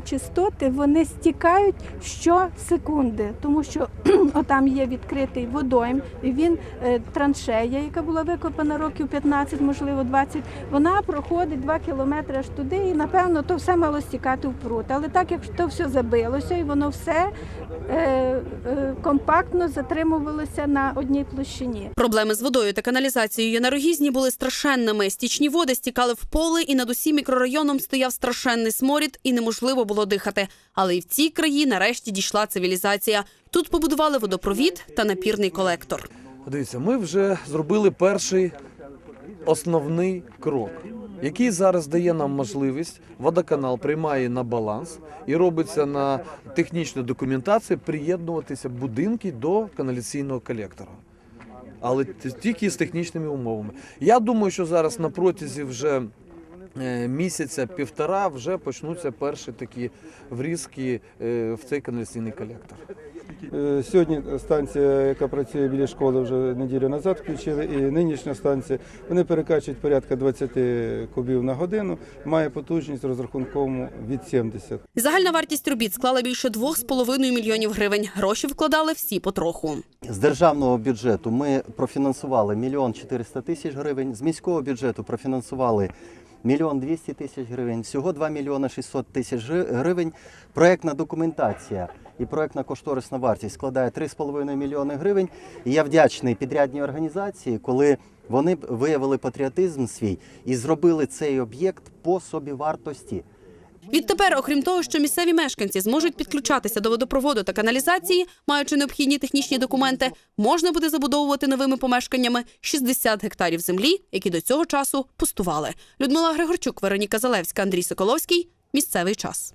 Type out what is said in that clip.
Частоти вони стікають щосекунди, тому що там є відкритий водойм, і він е, траншея, яка була викопана років 15, можливо 20, вона проходить 2 кілометри аж туди, і напевно то все мало стікати в пруд. Але так як то все забилося, і воно все е, е, компактно затримувалося на одній площині. Проблеми з водою та каналізацією на Рогізні були страшенними. Стічні води стікали в поле, і над усім мікрорайоном стояв страшенний сморід, і неможливо було дихати. Але і в цій краї нарешті дійшла цивілізація. Тут побудували водопровід та напірний колектор. Дивіться, ми вже зробили перший основний крок, який зараз дає нам можливість. Водоканал приймає на баланс і робиться на технічну документацію приєднуватися будинки до каналіційного колектора. Але тільки з технічними умовами. Я думаю, що зараз на протязі вже місяця-півтора вже почнуться перші такі врізки е, в цей каналіційний колектор. Е, Сьогодні станція, яка працює біля школи, вже неділю назад включили, і нинішня станція вони перекачують порядка 20 кубів на годину, має потужність розрахункову від 70. Загальна вартість робіт склала більше 2,5 мільйонів гривень. Гроші вкладали всі потроху. З державного бюджету ми профінансували мільйон 400 тисяч гривень. З міського бюджету профінансували мільйон 200 тисяч гривень. Всього 2 мільйони 600 тисяч гривень. Проектна документація і проектна кошторисна вартість складає 3,5 мільйони гривень. І я вдячний підрядній організації, коли вони виявили патріотизм свій і зробили цей об'єкт по собівартості. Відтепер, окрім того, що місцеві мешканці зможуть підключатися до водопроводу та каналізації, маючи необхідні технічні документи, можна буде забудовувати новими помешканнями 60 гектарів землі, які до цього часу пустували. Людмила Григорчук, Вероніка Залевська, Андрій Соколовський. Місцевий час.